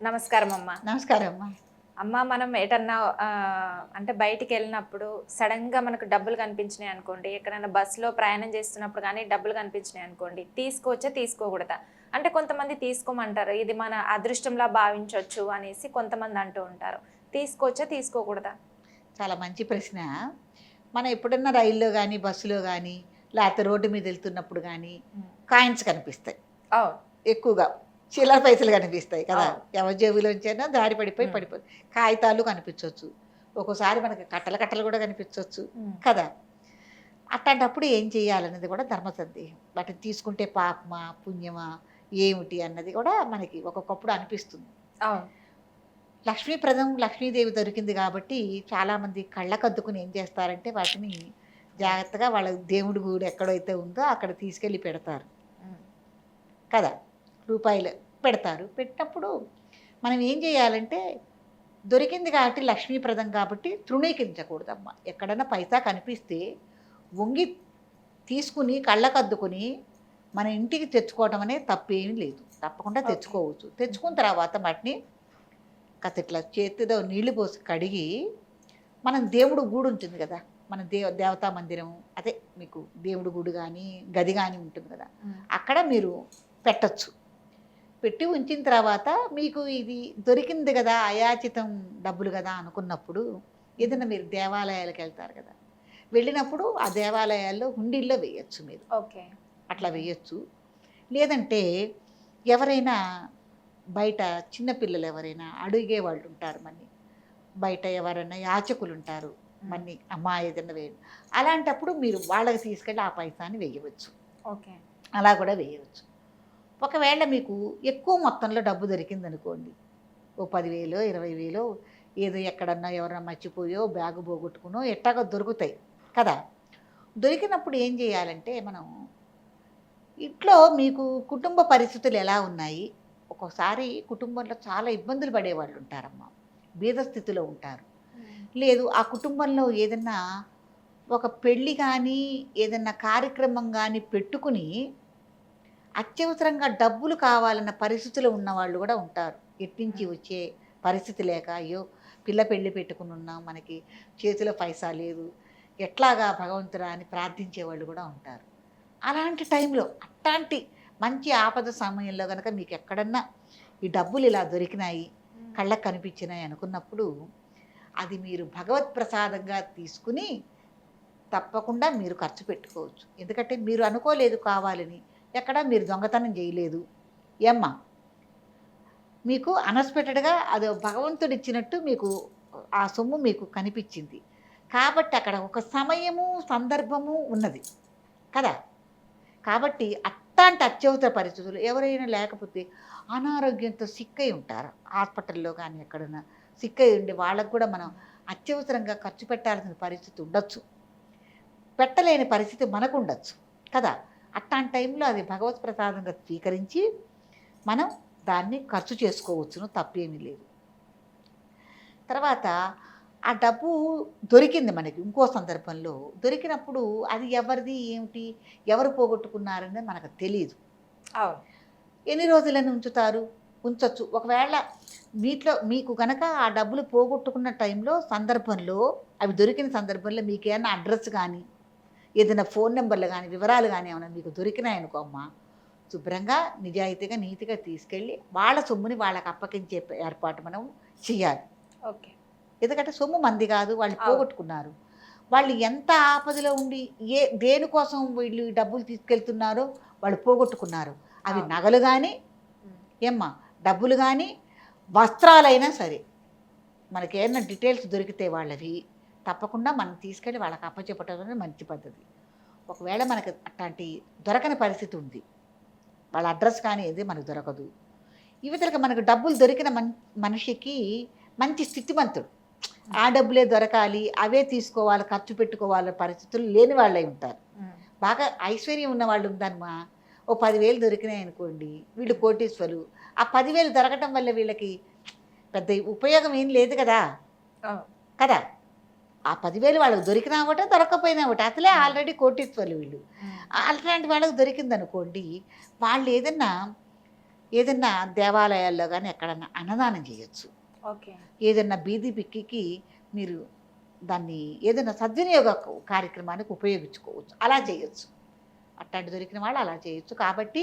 నమస్కారం అమ్మ నమస్కారం అమ్మా అమ్మ మనం ఎటన్నా అంటే బయటికి వెళ్ళినప్పుడు సడన్గా మనకు డబ్బులు కనిపించినాయి అనుకోండి ఎక్కడైనా బస్సులో ప్రయాణం చేస్తున్నప్పుడు కానీ డబ్బులు కనిపించినాయి అనుకోండి తీసుకోవచ్చా తీసుకోకూడదా? అంటే కొంతమంది తీసుకోమంటారు ఇది మన అదృష్టంలా భావించవచ్చు అనేసి కొంతమంది అంటూ ఉంటారు. తీసుకోవచ్చా తీసుకోకూడదా? చాలా మంచి ప్రశ్న. మనం ఎప్పుడన్నా రైల్లో కానీ బస్సులో కానీ లేకపోతే రోడ్డు మీద వెళ్తున్నప్పుడు కానీ కాయిన్స్ కనిపిస్తాయి. ఎక్కువగా. చిల్లర పైసలు కనిపిస్తాయి కదా. ఎవరి జేబులోంచైనా దారి పడిపోయి. పడిపోయి కాగితాలు కనిపించవచ్చు ఒక్కోసారి మనకి కట్టల కట్టలు కూడా కనిపించవచ్చు కదా. అట్లాంటప్పుడు ఏం చేయాలన్నది కూడా ధర్మ సందేహం. వాటిని తీసుకుంటే పాపమా పుణ్యమా ఏమిటి అన్నది కూడా మనకి ఒక్కొక్కప్పుడు అనిపిస్తుంది. లక్ష్మీప్రదం లక్ష్మీదేవి దొరికింది కాబట్టి చాలామంది కళ్ళకద్దుకుని ఏం చేస్తారంటే వాటిని జాగ్రత్తగా వాళ్ళ దేవుడి గుడి ఎక్కడైతే ఉందో అక్కడ తీసుకెళ్ళి పెడతారు కదా. రూపాయలు. పెడతారు. పెట్టినప్పుడు మనం ఏం చేయాలంటే దొరికింది కాబట్టి లక్ష్మీప్రదం కాబట్టి తృణీకరించకూడదమ్మా. ఎక్కడన్నా పైసా కనిపిస్తే వంగి తీసుకుని కళ్ళకద్దుకుని మన ఇంటికి తెచ్చుకోవడం అనేది తప్పేమీ లేదు. తప్పకుండా. తెచ్చుకోవచ్చు. తెచ్చుకున్న తర్వాత వాటిని కాస్త ఇట్లా చేతితో నీళ్ళు పోసి కడిగి మనం దేవుడు గూడు ఉంటుంది కదా మన దేవ దేవతా మందిరం అదే మీకు దేవుడు గుడి కానీ గది కానీ ఉంటుంది కదా అక్కడ మీరు పెట్టచ్చు. పెట్టి ఉంచిన తర్వాత మీకు ఇది దొరికింది కదా అయాచితం డబ్బులు కదా అనుకున్నప్పుడు ఏదైనా మీరు దేవాలయాలకు వెళ్తారు కదా. వెళ్ళినప్పుడు ఆ దేవాలయాల్లో హుండీల్లో వేయచ్చు మీరు. ఓకే. అట్లా వేయచ్చు. లేదంటే ఎవరైనా బయట చిన్నపిల్లలు ఎవరైనా అడిగే వాళ్ళు ఉంటారు మన్ని. బయట ఎవరైనా యాచకులు ఉంటారు మన్ని అమ్మా ఏదైనా వేయండి అలాంటప్పుడు మీరు వాళ్ళకి తీసుకెళ్ళి ఆ పైసాని వేయవచ్చు. ఓకే. అలా కూడా వేయవచ్చు ఒకవేళ మీకు ఎక్కువ మొత్తంలో డబ్బు దొరికింది అనుకోండి ఓ పదివేలో ఇరవై వేలో ఏదో ఎక్కడన్నా ఎవరన్నా మర్చిపోయో బ్యాగు పోగొట్టుకునో ఎట్టాగో దొరుకుతాయి కదా. దొరికినప్పుడు ఏం చేయాలంటే మనం ఇంట్లో మీకు కుటుంబ పరిస్థితులు ఎలా ఉన్నాయి? ఒక్కోసారి కుటుంబంలో చాలా ఇబ్బందులు పడేవాళ్ళు ఉంటారమ్మా. బీద స్థితిలో ఉంటారు. లేదు ఆ కుటుంబంలో ఏదన్నా ఒక పెళ్ళి కానీ ఏదన్నా కార్యక్రమం కానీ పెట్టుకుని అత్యవసరంగా డబ్బులు కావాలన్న పరిస్థితిలో ఉన్న వాళ్ళు కూడా ఉంటారు. ఎట్టించి వచ్చే పరిస్థితి లేక అయ్యో! పిల్ల పెళ్ళి పెట్టుకుని ఉన్నాం మనకి చేతిలో పైసా లేదు. ఎట్లాగా భగవంతుడా అని ప్రార్థించే వాళ్ళు కూడా ఉంటారు. అలాంటి టైంలో అట్లాంటి మంచి ఆపద సమయంలో కనుక మీకు ఎక్కడన్నా ఈ డబ్బులు ఇలా దొరికినాయి కళ్ళకు కనిపించినాయి అనుకున్నప్పుడు అది మీరు భగవత్ ప్రసాదంగా తీసుకుని తప్పకుండా మీరు ఖర్చు పెట్టుకోవచ్చు. ఎందుకంటే మీరు అనుకోలేదు కావాలని. ఎక్కడా మీరు దొంగతనం చేయలేదు. ఏమ్మ? మీకు అన్ఎక్స్పెక్టెడ్గా అది భగవంతుడు ఇచ్చినట్టు మీకు ఆ సొమ్ము మీకు కనిపించింది. కాబట్టి అక్కడ ఒక సమయము సందర్భము ఉన్నది. కదా? కాబట్టి అట్లాంటి అత్యవసర పరిస్థితులు ఎవరైనా లేకపోతే అనారోగ్యంతో సిక్కై ఉంటారు. హాస్పిటల్లో కానీ ఎక్కడైనా సిక్కై ఉండి వాళ్ళకు కూడా మనం అత్యవసరంగా ఖర్చు పెట్టాల్సిన పరిస్థితి ఉండొచ్చు. పెట్టలేని పరిస్థితి మనకు ఉండొచ్చు. కదా? అట్లాంటి టైంలో అది భగవత్ ప్రసాదంగా స్వీకరించి మనం దాన్ని ఖర్చు చేసుకోవచ్చును తప్పేమీ లేదు. తర్వాత ఆ డబ్బు దొరికింది మనకి ఇంకో సందర్భంలో దొరికినప్పుడు అది ఎవరిది ఏమిటి ఎవరు పోగొట్టుకున్నారనేది మనకు తెలియదు ఎన్ని రోజులని ఉంచుతారు? ఉంచొచ్చు. ఒకవేళ మీట్లో మీకు కనుక ఆ డబ్బులు పోగొట్టుకున్న టైంలో సందర్భంలో అవి దొరికిన సందర్భంలో మీకు ఏమైనా అడ్రస్ కానీ ఏదైనా ఫోన్ నెంబర్లు కానీ వివరాలు కానీ ఏమైనా మీకు దొరికినాయనుకో అమ్మా శుభ్రంగా నిజాయితీగా నీతిగా తీసుకెళ్ళి వాళ్ళ సొమ్ముని వాళ్ళకి అప్పగించే ఏర్పాటు మనం చేయాలి ఓకే. ఎందుకంటే సొమ్ము మంది కాదు వాళ్ళు. పోగొట్టుకున్నారు. వాళ్ళు ఎంత ఆపదలో ఉండి ఏ దేనికోసం వీళ్ళు డబ్బులు తీసుకెళ్తున్నారో వాళ్ళు పోగొట్టుకున్నారు. అవి. నగలు కానీ ఏమ్మా డబ్బులు కానీ వస్త్రాలైనా సరే మనకి ఏమైనా డీటెయిల్స్ దొరికితే వాళ్ళవి తప్పకుండా మనం తీసుకెళ్ళి వాళ్ళకి అప్పచెప్పటం అనేది మంచి పద్ధతి. ఒకవేళ మనకి అట్లాంటి దొరకని పరిస్థితి ఉంది వాళ్ళ అడ్రస్ కానీ ఏది మనకు దొరకదు. యువతలకు మనకు డబ్బులు దొరికిన మన్ మనిషికి మంచి స్థితిమంతుడు. ఆ డబ్బులే దొరకాలి అవే తీసుకోవాలి ఖర్చు పెట్టుకోవాలి పరిస్థితులు లేని వాళ్ళై ఉంటారు. బాగా ఐశ్వర్యం ఉన్న వాళ్ళు ఉందన్నమా ఓ పదివేలు దొరికినాయి అనుకోండి వీళ్ళు కోటీశ్వరులు. ఆ పదివేలు దొరకటం వల్ల వీళ్ళకి పెద్ద ఉపయోగం ఏం లేదు కదా? కదా? ఆ పదివేలు వాళ్ళకి దొరికినా ఒకటే దొరకపోయినా ఒకటి. అసలే ఆల్రెడీ కోటీశ్వరులు వీళ్ళు. ఉమ్, అలాంటి వాళ్ళకి దొరికింది అనుకోండి వాళ్ళు ఏదన్నా ఏదన్నా దేవాలయాల్లో కానీ ఎక్కడన్నా అన్నదానం చేయొచ్చు. ఓకే. ఏదన్నా బీది పిక్కికి మీరు దాన్ని ఏదైనా సద్వినియోగ కార్యక్రమానికి ఉపయోగించుకోవచ్చు. అలా చేయొచ్చు. అట్లాంటి దొరికిన వాళ్ళు అలా చేయొచ్చు. కాబట్టి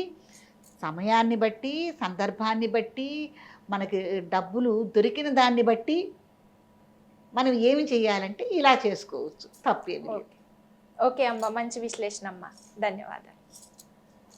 సమయాన్ని బట్టి సందర్భాన్ని బట్టి మనకి డబ్బులు దొరికిన దాన్ని బట్టి మనం ఏమి చేయాలంటే ఇలా చేసుకోవచ్చు. తప్పేమి ఓకే. అమ్మ మంచి విశ్లేషణ అమ్మ ధన్యవాదాలు.